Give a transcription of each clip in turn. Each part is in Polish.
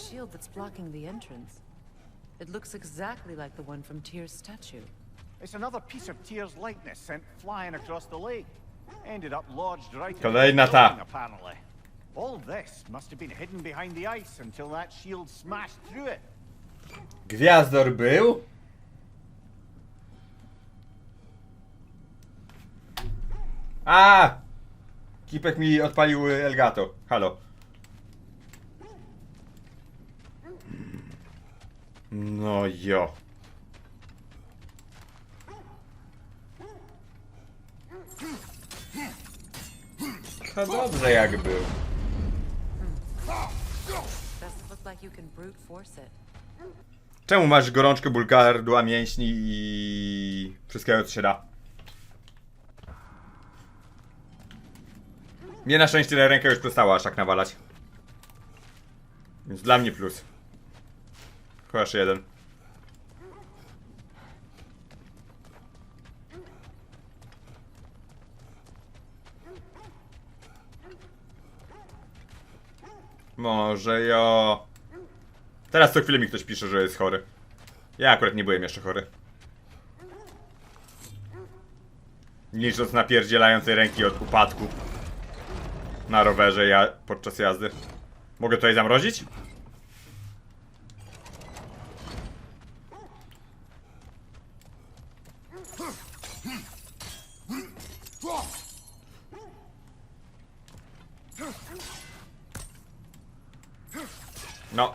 shield that's blocking the entrance. It looks exactly like the one from Tyr's statue. It's another piece of Tyr's likeness sent flying across the lake. Ended up lodged right in Kolejna the ta. building, apparently. All this must have been hidden behind the ice until that shield smashed through it. Gwiazdor był? A! Kipek mi odpalił y, Elgato. Halo. No jo. To dobrze jak był. Czemu masz gorączkę, ból gardła, mięśni i wszystkiego co się da? Mnie na szczęście rękę już przestała aż tak nawalać. Więc dla mnie plus. Chociaż jeden. Może jo. Teraz co chwilę mi ktoś pisze, że jest chory. Ja akurat nie byłem jeszcze chory. Licząc na pierdzielającej ręki od upadku. Na rowerze ja podczas jazdy. Mogę tutaj zamrozić? No.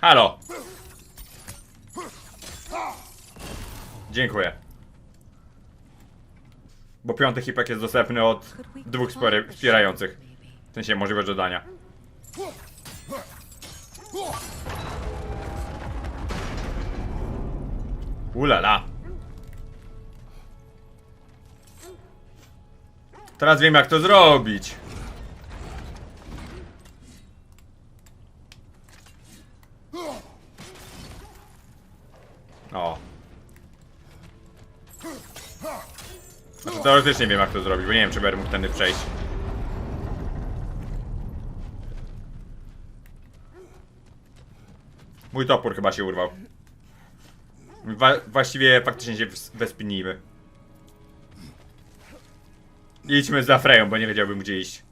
Halo. Dziękuję. Bo piąty hipek jest dostępny od dwóch wspierających. W sensie możliwość dodania. Ulala. Teraz wiem jak to zrobić. Teoretycznie wiem jak to zrobić, bo nie wiem czy będę mógł tędy przejść. Mój topór chyba się urwał. Wa właściwie faktycznie się wes- wespinijmy. Idźmy za Freją, bo nie wiedziałbym gdzie iść.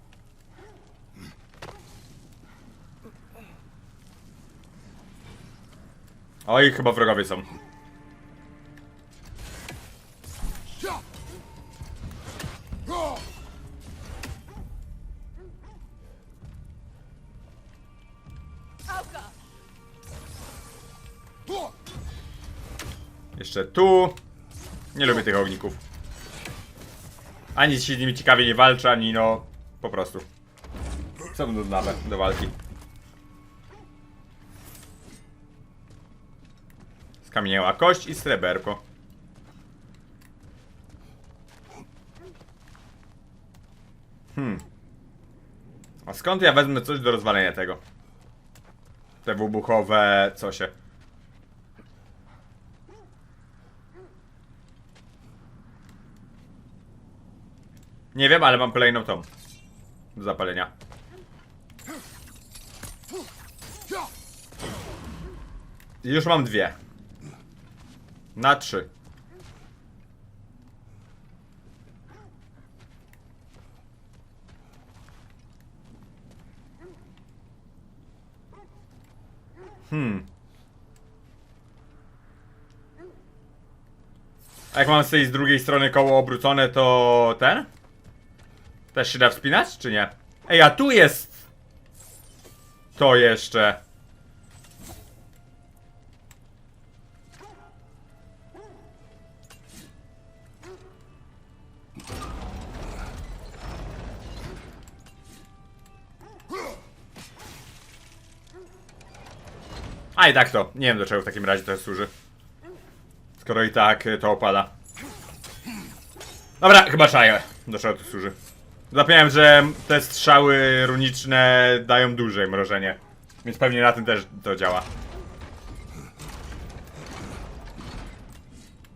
Oj, chyba wrogowie są. Jeszcze tu. Nie lubię tych ogników. Ani się z nimi ciekawie nie walczy, ani no... Po prostu. Są nudnawe do walki. Skamieniała kość i sreberko. Hmm. A skąd ja wezmę coś do rozwalenia tego? Te wybuchowe... co się... Nie wiem, ale mam kolejną tą. Do zapalenia. Już mam dwie. Na trzy. Hmm. A jak mam z tej z drugiej strony koło obrócone, to ten? Też się da wspinać, czy nie? Ej, a tu jest! To jeszcze. A i tak to. Nie wiem do czego w takim razie to służy. Skoro i tak y, to opada. Dobra, chyba czaję. Do czego to służy. Zapomniałem, że te strzały runiczne dają dłużej mrożenie. Więc pewnie na tym też to działa.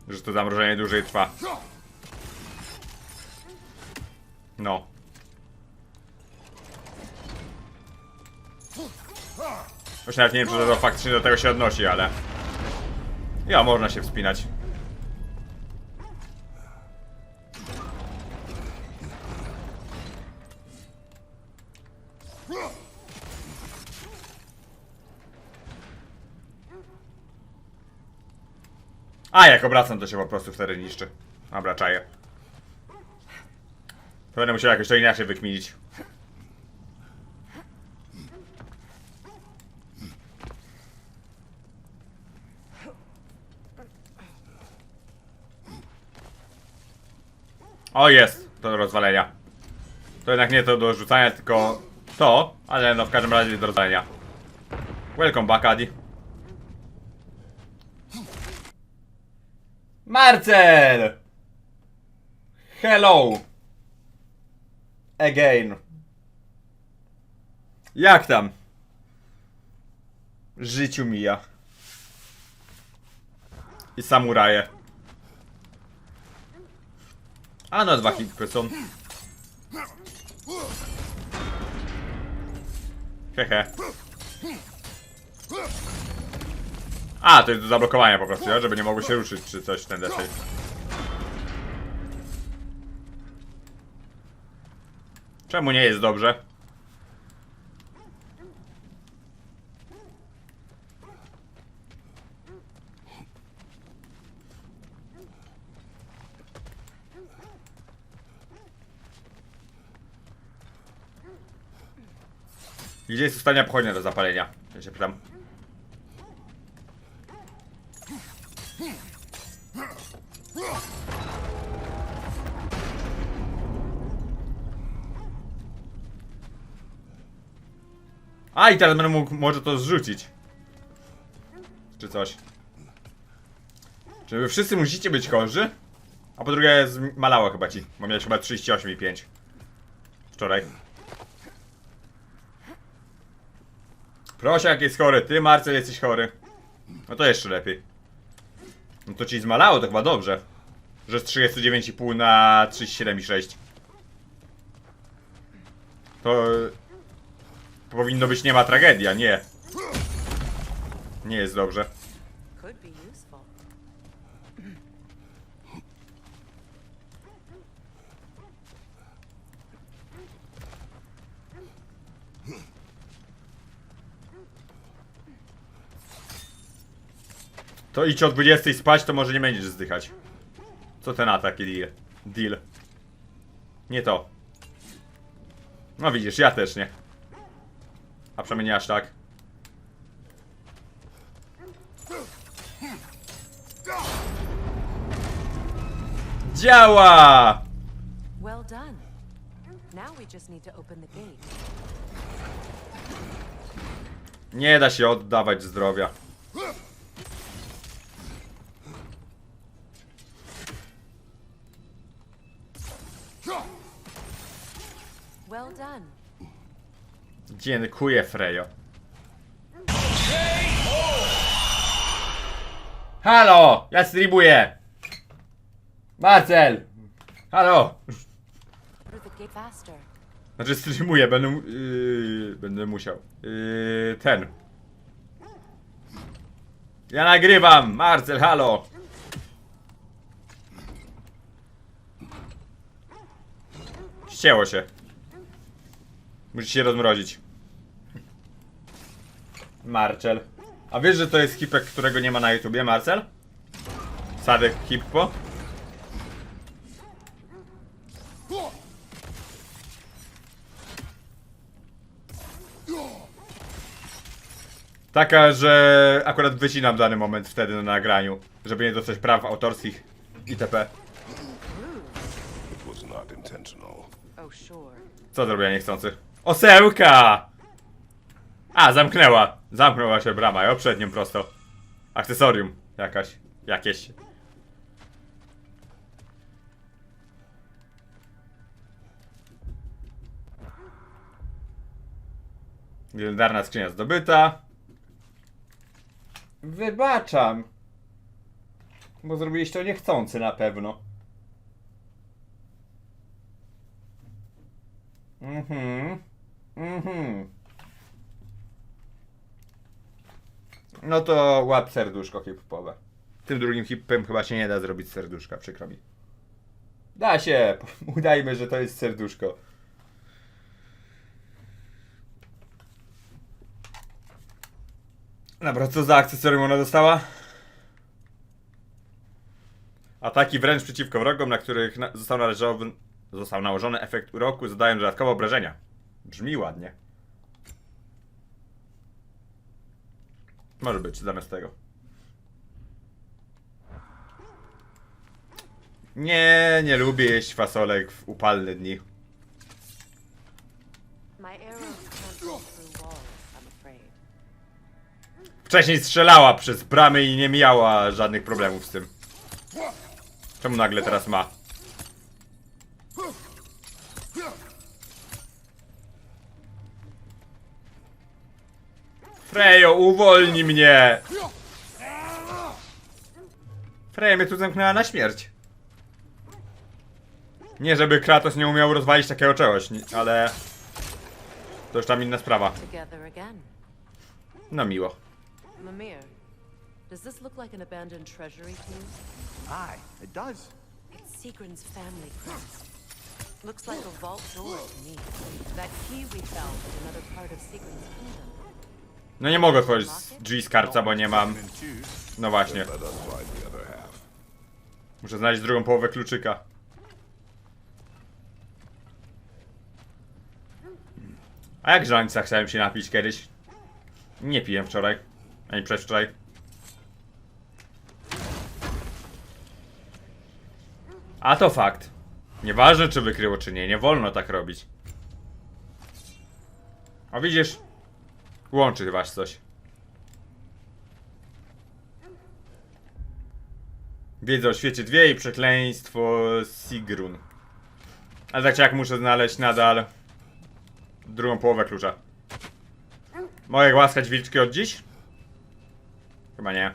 Że to zamrożenie dłużej trwa. No. Już nawet nie wiem, czy to faktycznie do tego się odnosi, ale... Ja, można się wspinać. A, jak obracam, to się po prostu wtedy niszczy. Dobra, czaję. To będę musiał jakoś to inaczej wykminić. O, jest! To do rozwalenia. To jednak nie to do rzucania, tylko to, ale no w każdym razie do rozwalenia. Welcome back, Adi. Marcel! Hello! Again. Jak tam? Życiu mija. I samuraje. A no, dwa hity są. Hehe. A, to jest do zablokowania po prostu, żeby nie mogły się ruszyć czy coś ten. Czemu nie jest dobrze? Gdzie jest ostatnia pochodnia do zapalenia? Ja się pytam. A i teraz będę mógł może to zrzucić. Czy coś. Czy wy wszyscy musicie być chorzy? A po drugie zmalało chyba ci, bo miałeś chyba 38 i 5. Wczoraj. Proszę, jak jest chory. Ty, Marcel, jesteś chory. No to jeszcze lepiej. No to ci zmalało, to chyba dobrze. Że z 39,5 na 37,6. To... Powinno być nie ma tragedia, nie. Nie jest dobrze. To idź o 20 spać, to może nie będziesz zdychać. Co ten atak deal? Deal. Nie to. No widzisz, ja też nie. A przynajmniej nie aż tak. Działa! Well done. Now we just need to open the gate. Nie da się oddawać zdrowia. Dziękuję, Frejo. Halo! Ja streamuję! Marcel! Halo! Znaczy streamuję, będę, yy, będę musiał. Yy, ten. Ja nagrywam! Marcel, halo! Ścięło się. Musi się rozmrozić. Marcel. A wiesz, że to jest hipek, którego nie ma na YouTubie, Marcel? Sadek Hippo? Taka, że akurat wycinam dany moment wtedy na nagraniu, żeby nie dostać praw autorskich itp. Oh. Co zrobiła niechcący? Osełka! A, zamknęła. Zamknęła się brama, ja przed prosto. Akcesorium jakaś. Jakieś. Legendarna skrzynia zdobyta. Wybaczam. Bo zrobiliście to niechcący na pewno. Mhm. Mhm. No to łap serduszko hip-hopowe. Tym drugim hipem chyba się nie da zrobić serduszka, przykro mi. Da się! Udajmy, że to jest serduszko. Dobra, co za akcesorium ona dostała? Ataki wręcz przeciwko wrogom, na których na został, należowy, został nałożony efekt uroku, zadają dodatkowe obrażenia. Brzmi ładnie. Może być zamiast tego. Nie, nie lubię jeść fasolek w upalne dni. Wcześniej strzelała przez bramy i nie miała żadnych problemów z tym. Czemu nagle teraz ma? Frejo, uwolnij mnie! Freja mnie tu zamknęła na śmierć. Nie, żeby Kratos nie umiał rozwalić takiego czegoś, ale... To już tam inna sprawa. No miło. Mimir, does this look like an abandoned treasury to you? Aye, it does. It's Sigrun's family crest. Looks like a vault door to me. That key we found is another part of Sigrun's kingdom. No nie mogę otworzyć z karca, bo nie mam... No właśnie. Muszę znaleźć drugą połowę kluczyka. A jak żońca chciałem się napić kiedyś? Nie piłem wczoraj. Ani przedwczoraj. A to fakt. Nieważne czy wykryło czy nie, nie wolno tak robić. A widzisz? Łączy was coś. Wiedza o świecie dwie i przekleństwo Sigrun. Ale tak czy jak muszę znaleźć nadal drugą połowę klucza. Mogę głaskać wilczki od dziś? Chyba nie.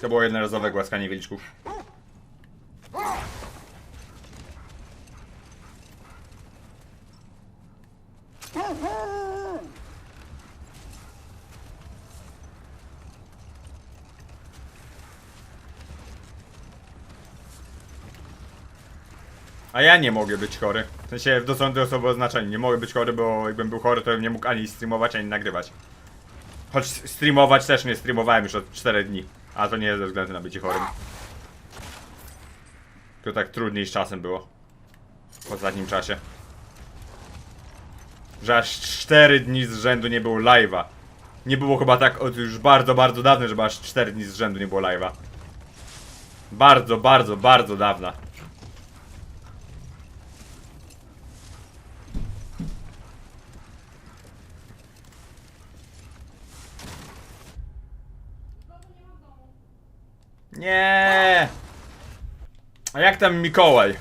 To było jednorazowe głaskanie wilczków. A ja nie mogę być chory. W sensie w dosłownym osoby oznaczeniu. Nie mogę być chory, bo jakbym był chory, to bym nie mógł ani streamować, ani nagrywać. Choć streamować też nie streamowałem już od 4 dni. A to nie ze względu na bycie chorym. To tak trudniej z czasem było. W ostatnim czasie. Że aż 4 dni z rzędu nie było live'a. Nie było chyba tak od już bardzo, bardzo dawno, żeby aż 4 dni z rzędu nie było live'a. Bardzo, bardzo, bardzo dawna. Nie. A jak tam Mikołaj?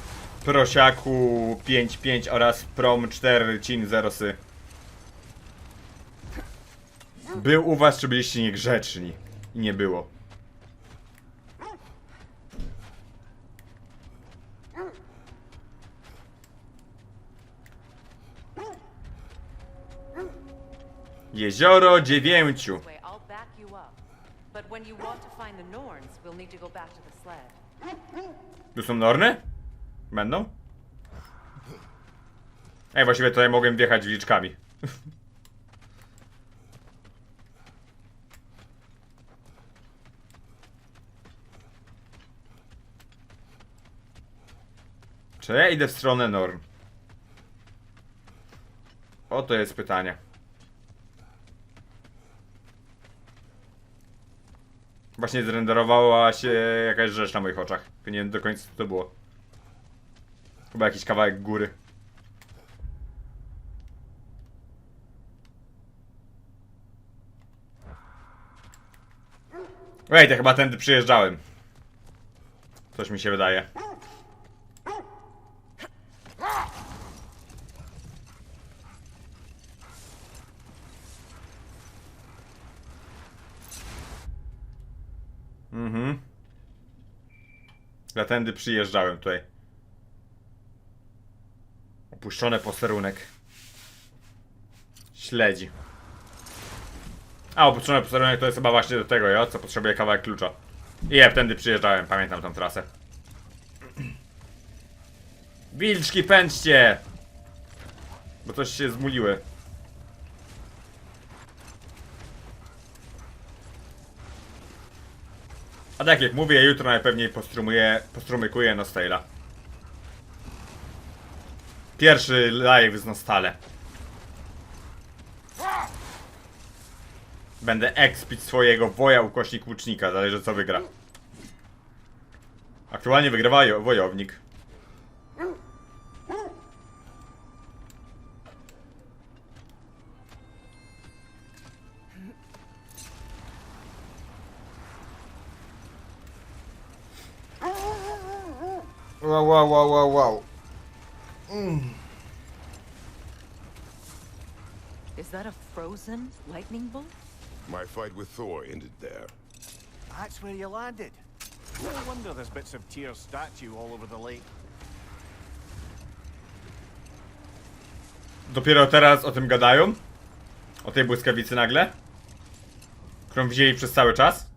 Prosiaku 55 oraz Prom 4 Cin 0 sy. Był u was, czy byliście niegrzeczni? I nie było. Jezioro dziewięciu. This way, I'll back you up. But when you want to find the Norns, we'll need to go back to the sled. Tu są norny? Będą? Ej, właściwie tutaj mogłem wjechać wilczkami. Czy ja idę w stronę norm? Oto jest pytanie. Właśnie zrenderowała się jakaś rzecz na moich oczach. Nie wiem do końca co to było. Chyba jakiś kawałek góry. Ej, to chyba tędy przyjeżdżałem. Coś mi się wydaje. Mhm. Ja tędy przyjeżdżałem tutaj. Opuszczony posterunek. Śledzi. A, upuszczony posterunek to jest chyba właśnie do tego, ja, co potrzebuje kawałek klucza. I ja tędy przyjeżdżałem, pamiętam tą trasę. Wilczki, pędźcie! Bo coś się zmuliły. A tak jak mówię, jutro najpewniej postrumuję, postrumykuję Nostale'a. Pierwszy live z Nostale. Będę expić swojego woja ukośnik łucznika, zależy co wygra. Aktualnie wygrywa jo- wojownik. Wow, wow, wow, wow, wow. Is that a frozen lightning bolt? My fight with Thor ended there. That's where you landed. No wonder there's bits of Tyr's statue all over the lake. Dopiero teraz o tym gadają? O tej błyskawicy nagle? Którą widzieli przez cały czas?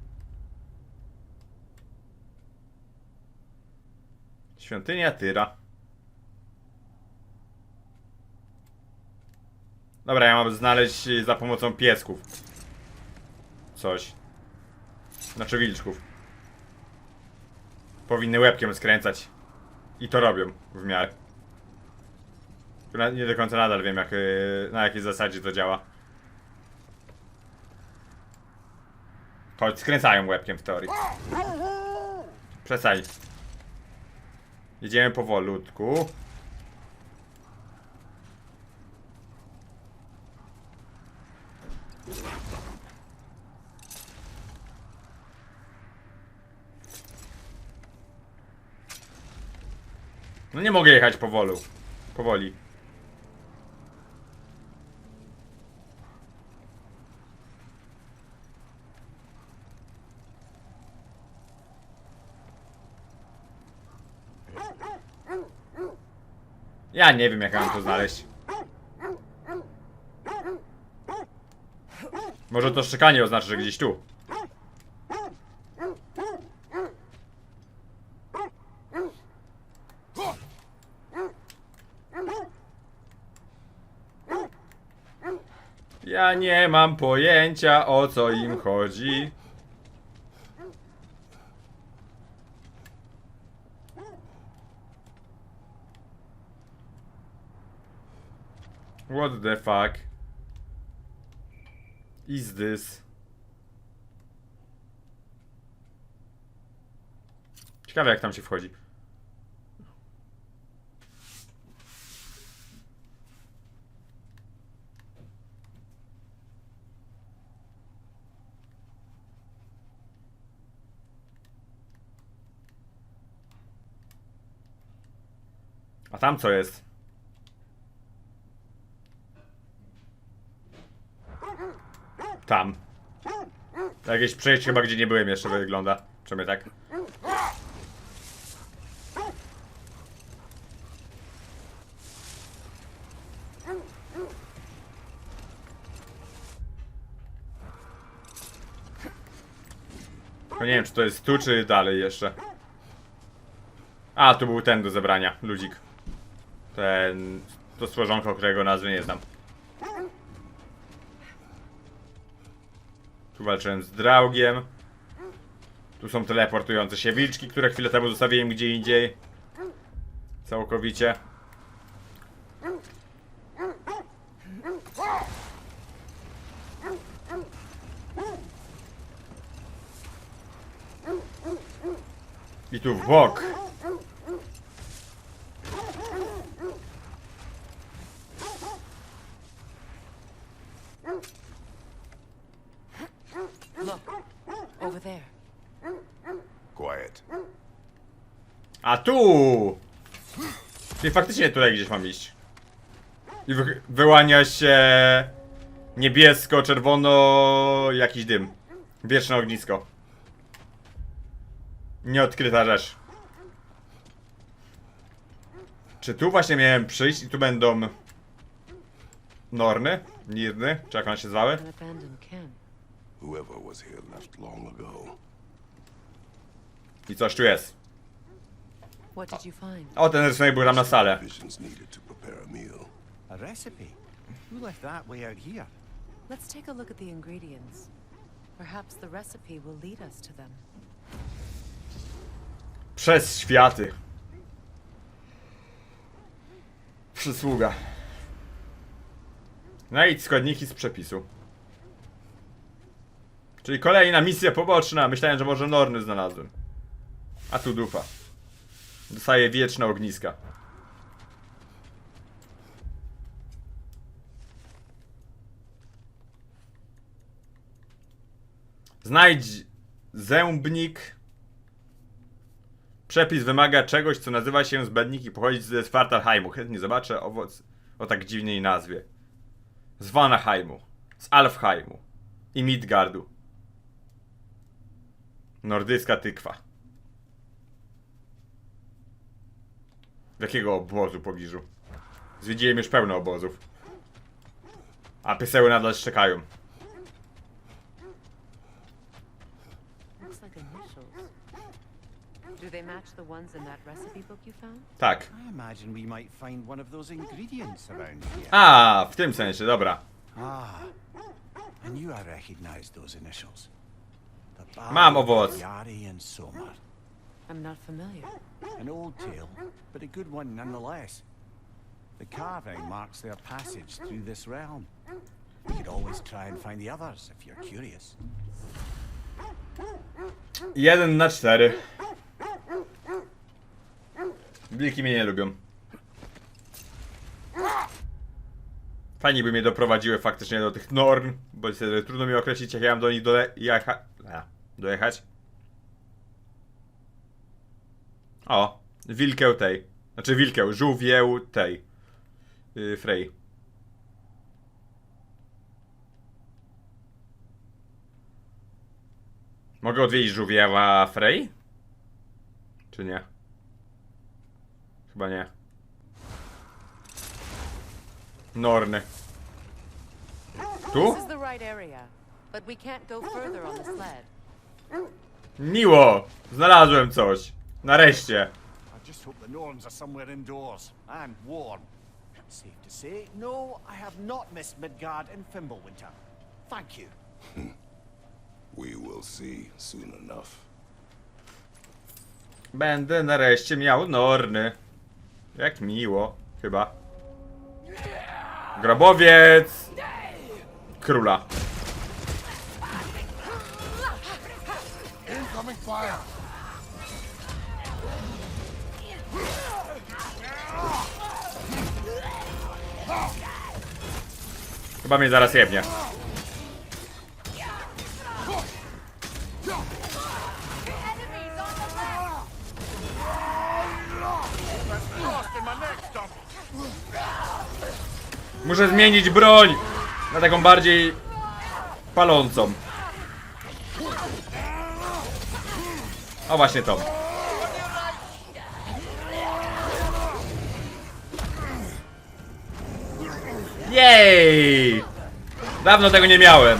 Świątynia Tyra. Dobra, ja mam znaleźć y, za pomocą piesków. Coś. Znaczy wilczków. Powinny łebkiem skręcać. I to robią w miarę. Nie do końca nadal wiem, jak, y, na jakiej zasadzie to działa. Choć skręcają łebkiem w teorii. Przestań. Jedziemy powolutku. No nie mogę jechać powolu. Powoli. Ja nie wiem jak mam to znaleźć. Może to szczekanie oznacza, że gdzieś tu. Ja nie mam pojęcia o co im chodzi. What the fuck? Is this? Ciekawe jak tam się wchodzi. A tam co jest? Tam. Jakieś przejście chyba gdzie nie byłem jeszcze wygląda. Przynajmniej tak. Tylko nie wiem czy to jest tu czy dalej jeszcze. A, tu był ten do zebrania, ludzik. Ten... To stworzonko, którego nazwy nie znam. Tu walczyłem z Draugiem. Tu są teleportujące się wilczki, które chwilę temu zostawiłem gdzie indziej. Całkowicie. I tu w bok. Look, over there. Quiet. A tu! Czyli faktycznie tutaj gdzieś mam iść. I wy wyłania się niebiesko, czerwono, jakiś dym. Wieczne ognisko. Nieodkryta rzecz. Czy tu właśnie miałem przyjść i tu będą Norny? Nirny? Czy jak one się zwały? I coś tu jest. What did you find? O, ten rysunek był tam na salę. Provisions needed to prepare a meal. A recipe? Who left that way out here? Let's take a look at the ingredients. Perhaps the recipe will lead us to them. Przez światy. Przysługa. Znajdź składniki z przepisu. Czyli kolejna misja poboczna. Myślałem, że może Norny znalazłem. A tu dupa. Dostaje wieczne ogniska. Znajdź zębnik Przepis wymaga czegoś, co nazywa się zbędnik i pochodzi ze Svartalheimu. Chętnie zobaczę owoc o tak dziwnej nazwie. Z Vanaheimu, z Alfheimu i Midgardu. Nordycka tykwa. W jakiego obozu pobliżu? Zwiedziłem już pełno obozów. A pieseły nadal czekają. Looks like initials. Do they match the ones in that recipe book you found? Tak. I imagine we might find one of those ingredients around here. A, w tym sensie, dobra. Ah, I knew I recognized those initials. The Mam owoc. Yari and Somar. I'm not familiar. An old tale, but a good one nonetheless. The carving marks their passage through this realm. We could always try and find the others if you're curious. Jeden na cztery. Wilki mnie nie lubią. Fajnie by mnie doprowadziły faktycznie do tych norm, bo trudno mi określić jak ja mam do nich dole... Jaha... A, dojechać. O, wilkę tej. Znaczy wilkę, żółwieł tej. Yy, Frey. Mogę odwiedzić żółwieła Frey? Czy nie? Chyba nie. Norny. Tu? Miło! Znalazłem coś. Nareszcie. I just hope the Norns are somewhere indoors and warm. Safe to say, no, I have not missed Midgard and Fimbulwinter. Thank you. We will see soon enough. Będę nareszcie miał Norny. Jak miło. Chyba. Grobowiec! Króla. Incoming fire! Chyba mnie zaraz jebnie. Muszę zmienić broń na taką bardziej palącą. O właśnie to. Jej! Dawno tego nie miałem.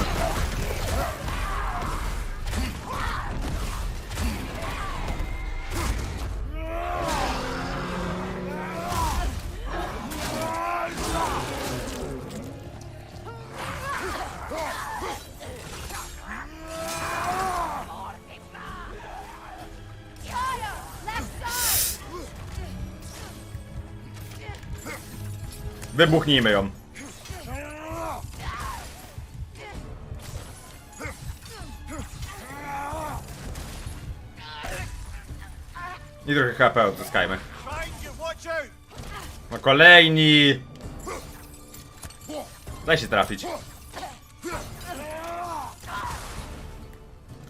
Wybuchnijmy ją. Trochę HP odzyskajmy. No kolejni! Daj się trafić.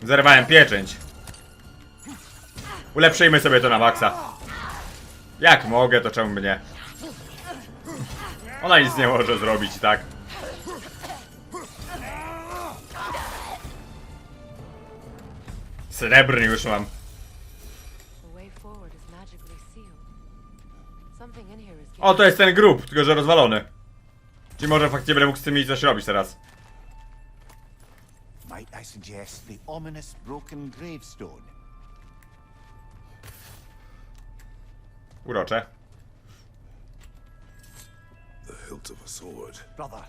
Zerwałem pieczęć. Ulepszyjmy sobie to na maksa. Jak mogę, to czemu by nie? Ona nic nie może zrobić, tak? Srebrny już mam. O, to jest ten grób, tylko że rozwalony. Czyli może faktycznie będę mógł z tymi coś robić teraz. Might I suggest the ominous broken gravestone? Urocze. The hilt of a sword. Brother,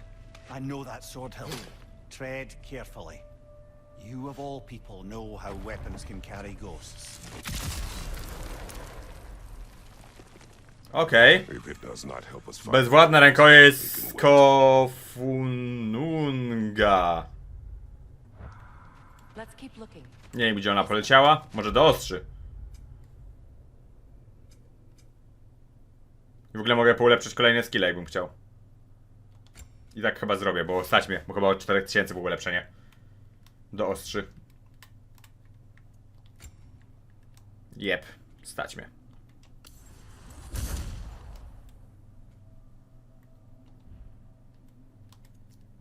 I know that sword hilt. Tread carefully. You of all people know how weapons can carry ghosts. Okej. Find Bezwładna rękojeść Kofununga. Nie wiem gdzie ona poleciała. Może do ostrzy. W ogóle mogę poulepszyć kolejne skille, jakbym chciał. I tak chyba zrobię, bo stać mnie. Bo chyba o 4000 było ulepszenie. Do ostrzy. Jep, stać mnie.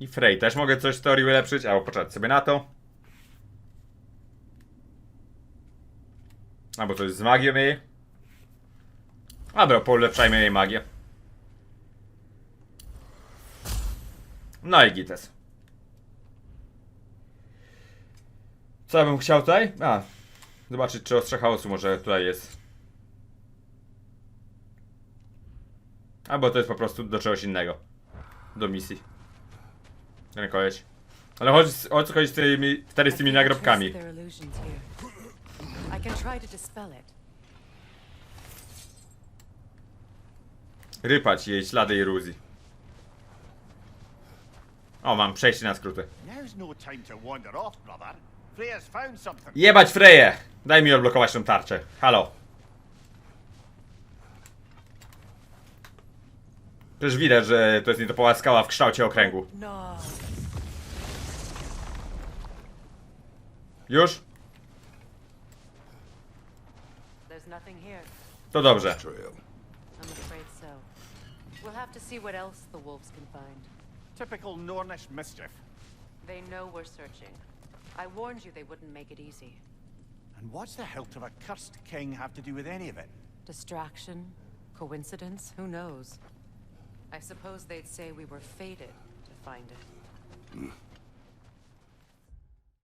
I Frey też mogę coś w teorii ulepszyć, albo poczekać sobie na to. Albo coś z magią jej. Dobra, poulepszajmy jej magię. No i gites. Co ja bym chciał tutaj? A, zobaczyć czy ostrze chaosu może tutaj jest. Albo to jest po prostu do czegoś innego. Do misji. Rękojeść. Ale chodzi, o co chodzi z tymi, wtedy z tymi nagrobkami? Rypać jej ślady eruzji. O, mam przejście na skróty. No. Jebać Freję! Daj mi odblokować tą tarczę. Halo. Przecież widać, że to jest nietypowa skała w kształcie okręgu. Już? There's nothing here. To dobrze. trail. I'm afraid so. We'll have to see what else the wolves can find. Typical Nornish mischief. They know we're searching. I warned you they wouldn't make it easy. And what's the hilt of a cursed king have to do with any of it? Distraction? Coincidence? Who knows? I suppose they'd say we were fated to find it. Hmm.